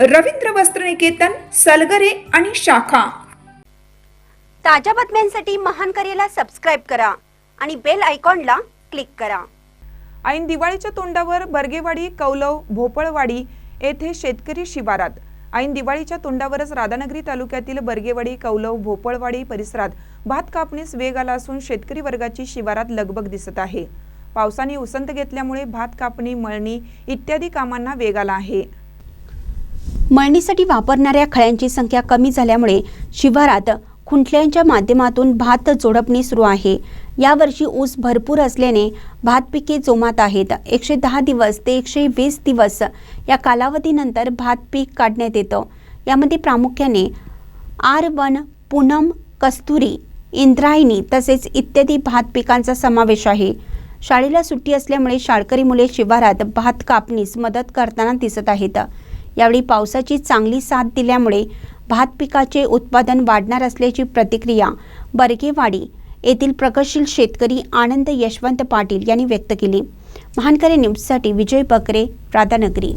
रवींद्र वस्त्रनिकेतन सलगरे आणि शाखा. ताज्या बातम्यांसाठी महान करेला सबस्क्राईब करा आणि बेल आयकॉनला क्लिक करा. ऐन दिवाळीच्या तोंडावर बर्गेवाडी कौलव भोपळवाडी येथे शेतकरी शिवारात. ऐन दिवाळीच्या तोंडावरच राधानगरी तालुक्यातील बर्गेवाडी कौलव भोपळवाडी परिसरात भात कापणीस वेग आला असून शेतकरी वर्गाची शिवारात लगबग दिसत आहे. पावसाने उसंत घेतल्यामुळे भात कापणी मळणी इत्यादी कामांना वेग आला आहे. मळणीसाठी वापरणाऱ्या खळ्यांची संख्या कमी झाल्यामुळे शिवारात खुंटल्यांच्या माध्यमातून भात जोडपणी सुरू आहे. यावर्षी ऊस भरपूर असल्याने भात पिके जोमात आहेत. एकशे दहा दिवस ते एकशे वीस दिवस या कालावधीनंतर भात पीक काढण्यात येतं. यामध्ये प्रामुख्याने आर वन पूनम कस्तुरी इंद्रायणी तसेच इत्यादी भात पिकांचा समावेश आहे. शाळेला सुट्टी असल्यामुळे शाळकरी मुले शिवारात भात कापणीस मदत करताना दिसत आहेत. यावेळी पावसाची चांगली साथ दिल्यामुळे भात पिकाचे उत्पादन वाढणार असल्याची प्रतिक्रिया बर्गेवाडी येथील प्रगतशील शेतकरी आनंद यशवंत पाटील यांनी व्यक्त केली. महानकरे न्यूजसाठी विजय बकरे राधानगरी.